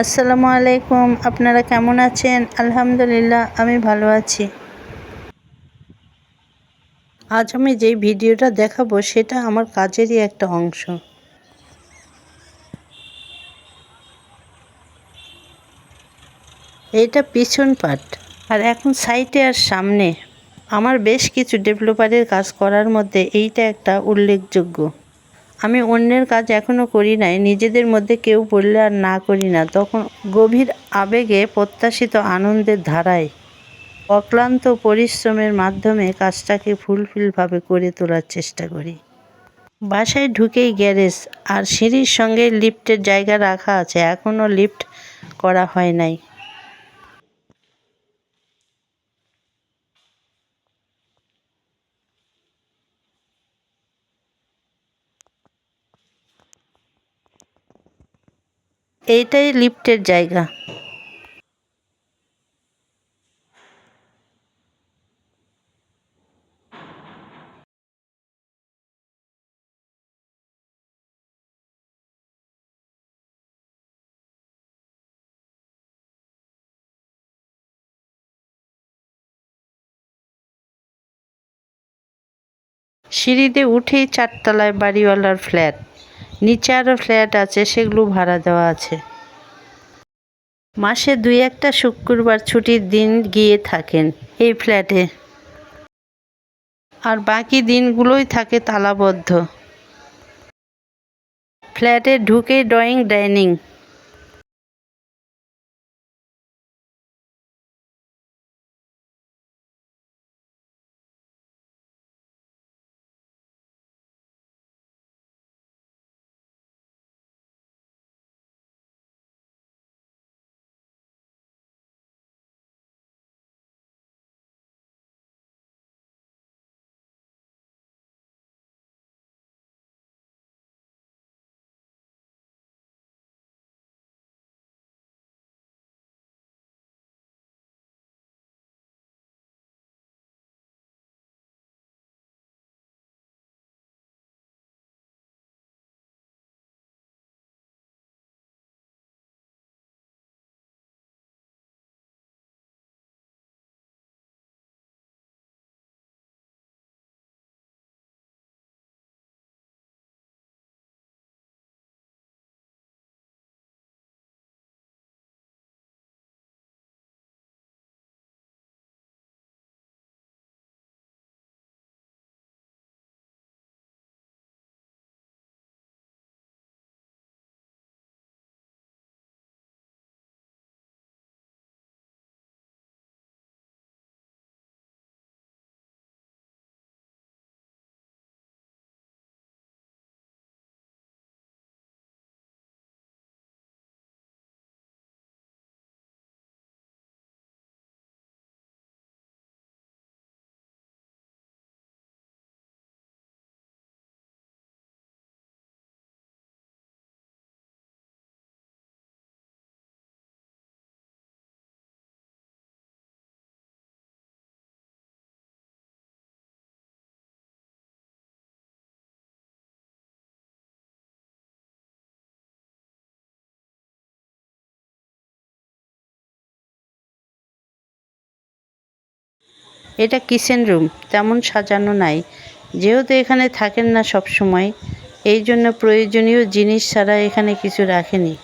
আসসালামু আলাইকুম, আপনারা কেমন আছেন? আলহামদুলিল্লাহ, আমি ভালো আছি। আজ আমি যেই ভিডিওটা দেখাবো, সেটা আমার কাজেরই একটা অংশ। এটা পিছন পাট। আর এখন সাইটে আর সামনে, আমার বেশ কিছু ডেভেলপারের কাজ করার মধ্যে এইটা একটা উল্লেখযোগ্য। আমি অন্যের কাজ এখনও করি নাই, নিজেদের মধ্যে কেউ বললে আর না করি না। তখন গভীর আবেগে প্রত্যাশিত আনন্দের ধারায় অক্লান্ত পরিশ্রমের মাধ্যমে কাজটাকে ফুলফিলভাবে করে তোলার চেষ্টা করি। বাসায় ঢুকেই গ্যারেজ আর সিঁড়ির সঙ্গে লিফটের জায়গা রাখা আছে এখনও লিফট করা হয় নাই। এইটাই লিফটের জায়গা। সিঁড়িতে উঠেই চারতলায় বাড়িওয়ালার ফ্ল্যাট। নিচে আরও ফ্ল্যাট আছে, সেগুলো ভাড়া দেওয়া আছে। মাসে দুই একটা শুক্রবার ছুটির দিন গিয়ে থাকেন এই ফ্ল্যাটে। আর বাকি দিনগুলোই থাকে তালাবদ্ধ। ফ্ল্যাটে ঢুকে ড্রয়িং, ডাইনিং এটা কিচেন রুম, তেমন সাজানো নাই। যেহেতু এখানে থাকেন না সব সময় এই জন্য প্রয়োজনীয় জিনিস ছাড়া এখানে কিছু রাখেনি।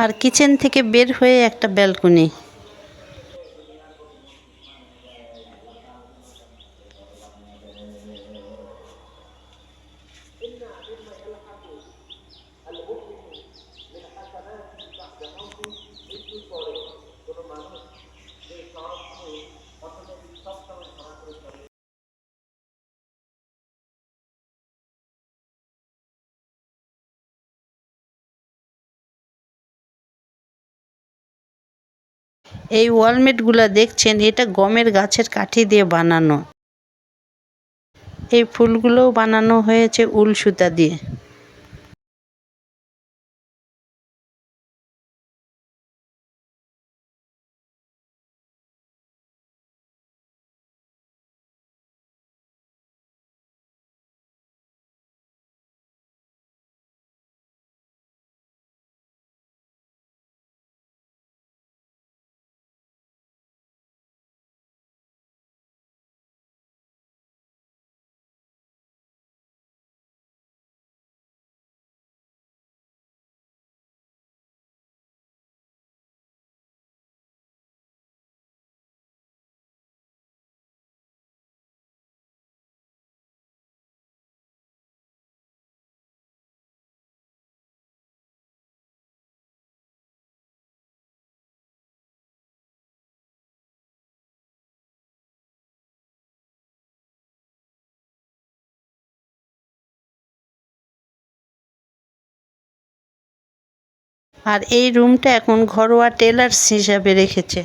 আর কিচেন থেকে বের হয়ে একটা ব্যালকনি এই ওয়ালমেটগুলো দেখছেন, এটা গমের গাছের কাঠি দিয়ে বানানো। এই ফুলগুলোও বানানো হয়েছে উল সুতা দিয়ে। আর এই রুমটা এখন ঘরোয়া টেলার্স হিসাবে রেখেছে।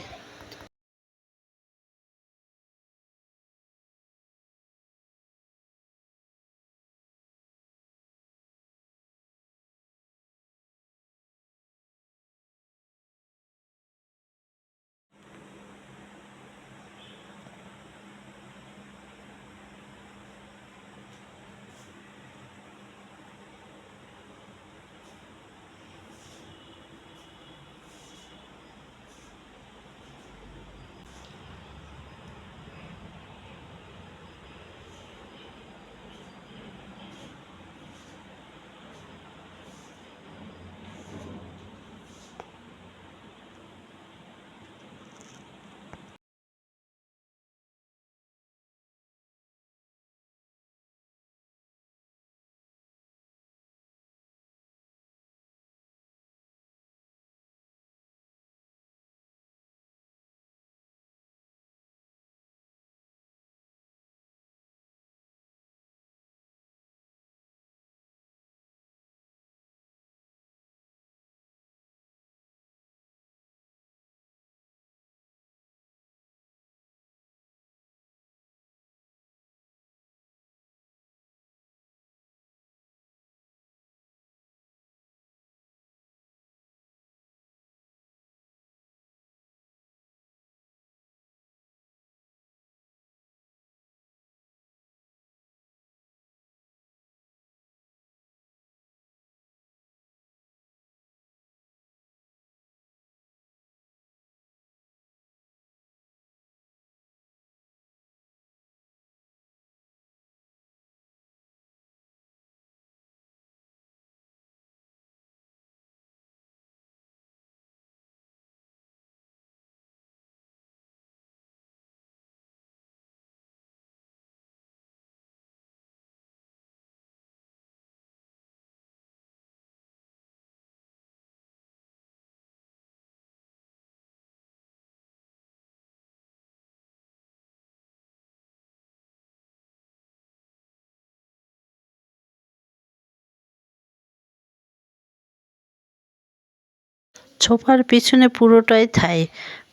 সোফার পিছনে পুরোটাই থাই,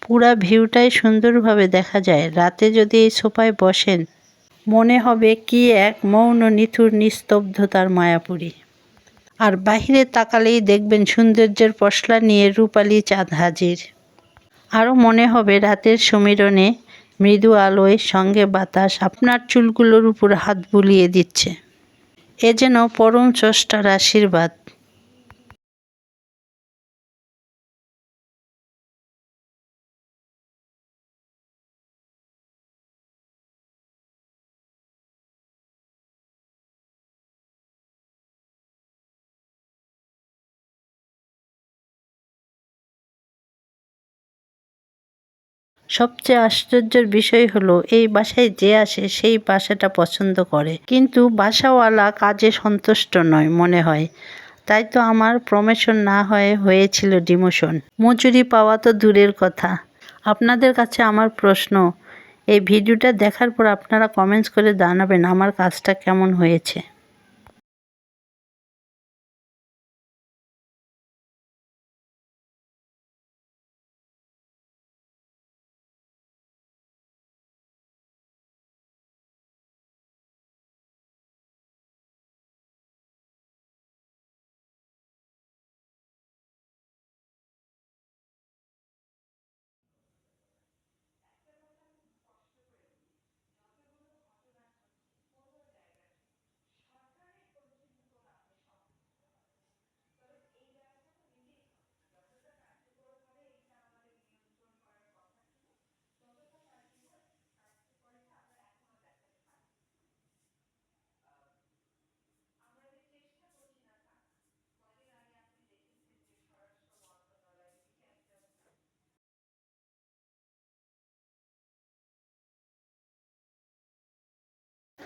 পুরা ভিউটাই সুন্দরভাবে দেখা যায়, রাতে যদি এই সোফায় বসেন, মনে হবে কি এক মৌন নিথুর নিস্তব্ধতার মায়াপুরী। আর বাহিরে তাকালেই দেখবেন সৌন্দর্যের পশলা নিয়ে রূপালি চাঁদ হাজির। আরও মনে হবে রাতের সমীরণে মৃদু আলোয় সঙ্গে বাতাস আপনার চুলগুলোর উপর হাত বুলিয়ে দিচ্ছে। এ যেন পরম স্রষ্টার আশীর্বাদ। সবচেয়ে আশ্চর্যের বিষয় হলো, এই বাসায় যে আসে সেই বাসাটা পছন্দ করে। কিন্তু বাসাওয়ালা কাজে সন্তুষ্ট নয় মনে হয়। তাই তো আমার প্রমোশন না হয়ে হয়েছিল ডিমোশন মজুরি পাওয়া তো দূরের কথা। আপনাদের কাছে আমার প্রশ্ন, এই ভিডিওটা দেখার পর আপনারা কমেন্টস করে জানাবেন আমার কাজটা কেমন হয়েছে।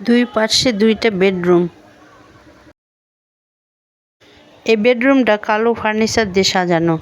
দুই পাশে দুইটা বেডরুম। এই বেডরুমটা কালো ফার্নিচার দিয়ে সাজানো।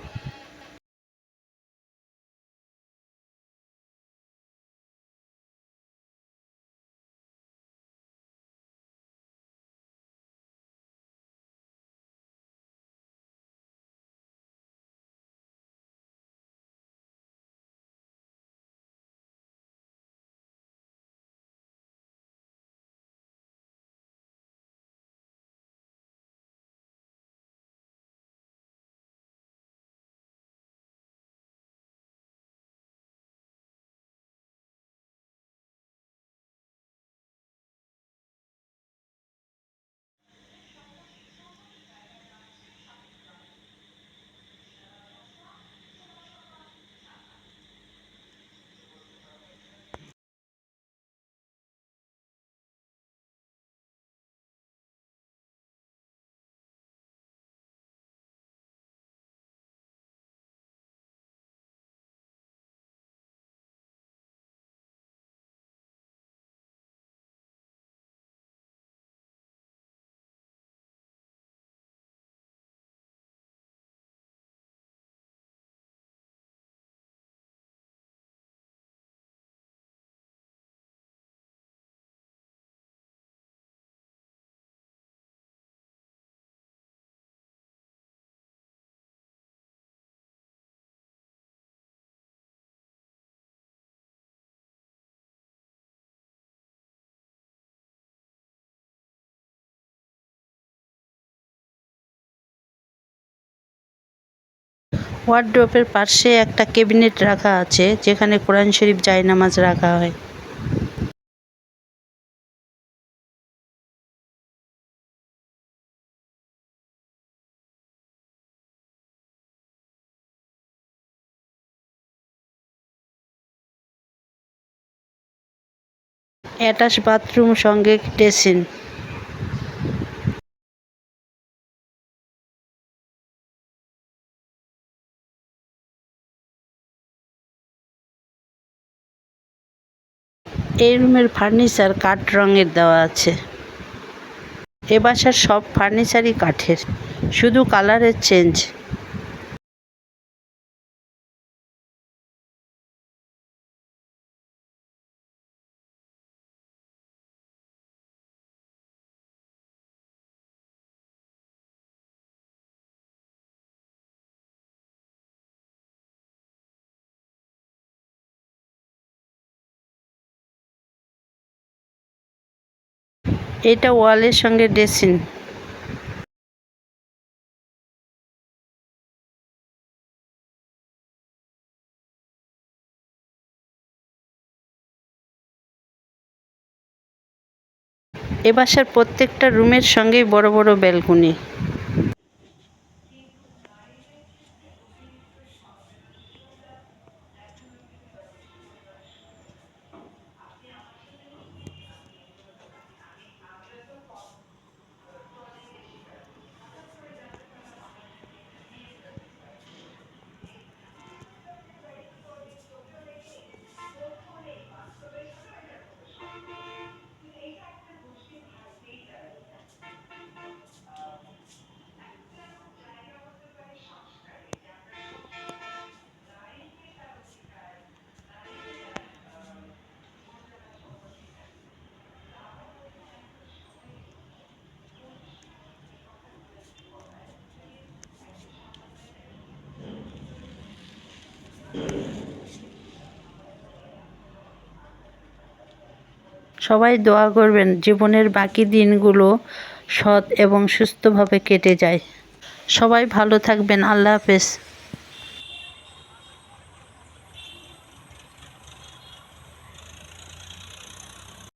ওয়ার্ড্রোপের পাশে একটা ক্যাবিনেট রাখা আছে, যেখানে কোরআন শরীফ জায়নামাজ রাখা হয়। অ্যাটাচ বাথরুম সঙ্গে ড্রেসিং এই রুমের ফার্নিচার কাঠ রঙের দেওয়া আছে। এ বাসার সব ফার্নিচারই কাঠের। শুধু কালারের চেঞ্জ। এটা ওয়ালের সঙ্গে ড্রেসিং। এ বাসার প্রত্যেকটা রুমের সঙ্গেই বড় বড় ব্যালকনি। সবাই দোয়া করবেন, জীবনের বাকি দিনগুলো সৎ এবং সুস্থভাবে কেটে যায়। সবাই ভালো থাকবেন, আল্লাহ হাফেজ।